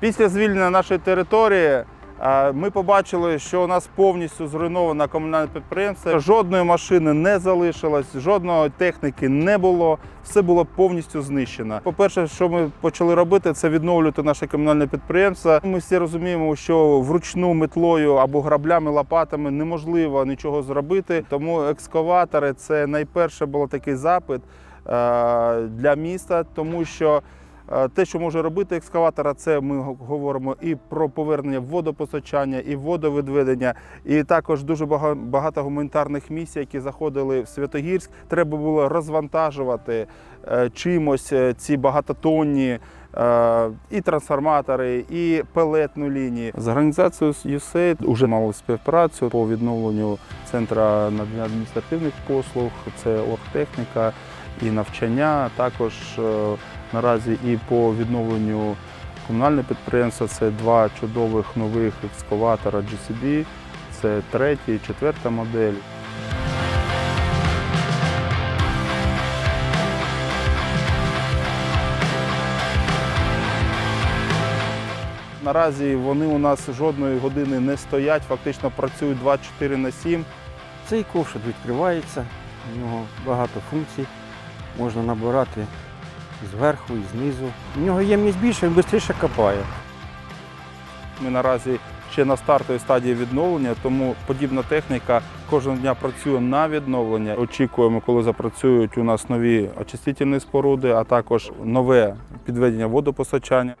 Після звільнення нашої території е, ми побачили, що у нас повністю зруйновано комунальне підприємство. Жодної машини не залишилось, жодної техніки не було. Все було повністю знищено. По-перше, що ми почали робити, це відновлювати наше комунальне підприємство. Ми всі розуміємо, що вручну метлою або граблями, лопатами неможливо нічого зробити. Тому екскаватори це найперше був такий запит е, для міста, тому що Те, що може робити екскаватора, це ми говоримо і про повернення водопостачання, і водовідведення, і також дуже багато гуманітарних місій, які заходили в Святогірськ. Треба було розвантажувати е, чимось е, ці багатотонні е, і трансформатори, і пелетну лінії. З організацією USAID вже мали співпрацю по відновленню центру надання адміністративних послуг, це оргтехніка і навчання. Також е, наразі і по відновленню комунального підприємства це два чудових нових екскаватора GCB, це третя і четверта модель. Наразі вони у нас жодної години не стоять, фактично працюють 24 на 7. Цей ковш відкривається, у нього багато функцій. Можна набирати зверху і знизу. У нього ємність більше, він швидше копає. Ми наразі ще на стартовій стадії відновлення, тому подібна техніка кожного дня працює на відновлення. Очікуємо, коли запрацюють у нас нові очистительні споруди, а також нове підведення водопостачання.